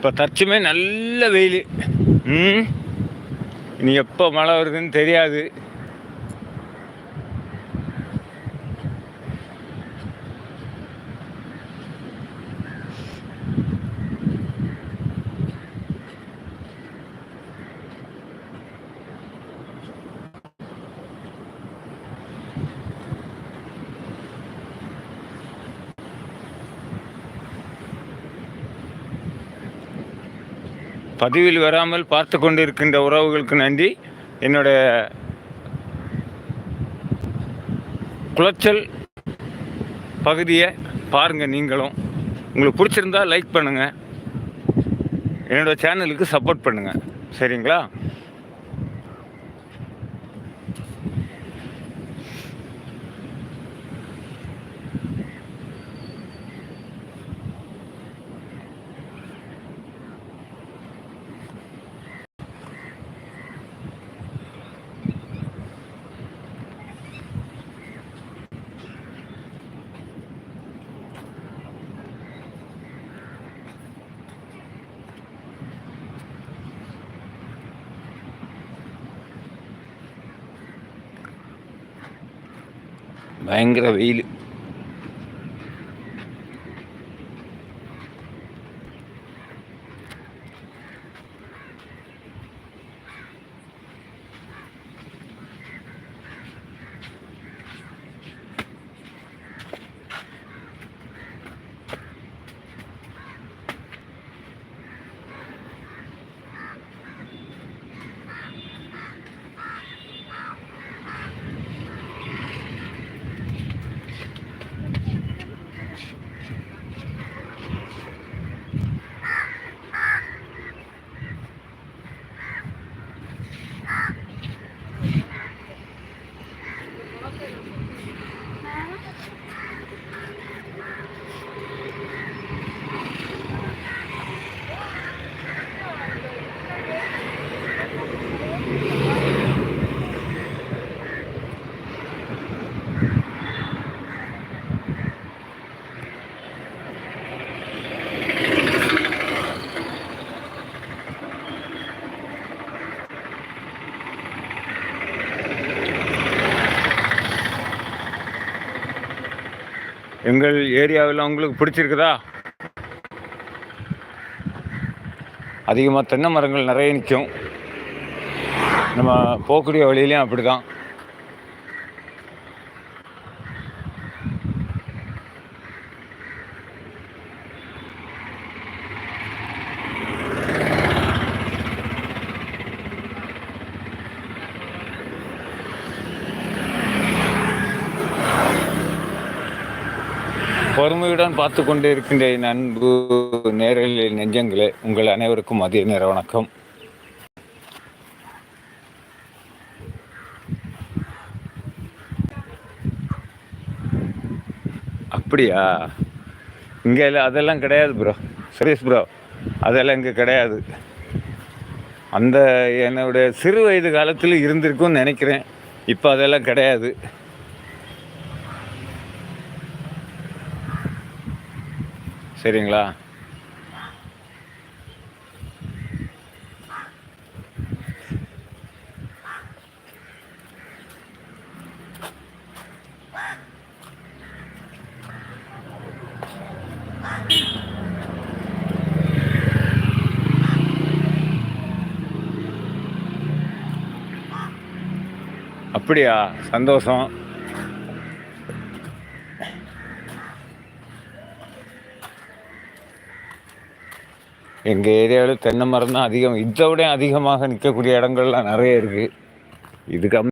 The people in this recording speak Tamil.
இப்போ தற்சுமே நல்ல வெயில். ம்? இனி எப்போ மழை வருதுன்னு தெரியாது. பதிவில் வராமல் பார்த்து கொண்டிருக்கின்ற உறவுகளுக்கு நன்றி. என்னுடைய குளச்சல் பகுதியை பாருங்கள் நீங்களும். உங்களுக்கு பிடிச்சிருந்தா லைக் பண்ணுங்கள் என்னோடய சேனலுக்கு சப்போர்ட் பண்ணுங்கள் சரிங்களா? பயங்கர வெயில் எங்கள் ஏரியாவில் உங்களுக்கு பிடிச்சிருக்குதா? அதிகமாக தென்னை மரங்கள் நிறைய நிற்கும் நம்ம போகக்கூடிய வழியிலையும் அப்படி தான் பொறுமையுடன் பார்த்து கொண்டு இருக்கின்ற என் அன்பு நேரலில் நெஞ்சங்களே உங்கள் அனைவருக்கும் மதிய நேர வணக்கம். அப்படியா? இங்கே அதெல்லாம் கிடையாது ப்ரோ சீரியஸ் ப்ரோ அதெல்லாம் இங்கே கிடையாது. அந்த என்னுடைய சிறு வயது காலத்தில் இருந்திருக்கும்னு நினைக்கிறேன். இப்போ அதெல்லாம் கிடையாது. சரிங்களா? அப்படியா? சந்தோஷம். எங்கள் ஏரியாவில் தென்னை மரம் தான் அதிகம். இதை விட அதிகமாக நிற்கக்கூடிய இடங்கள்லாம் நிறைய இருக்குது இது கம்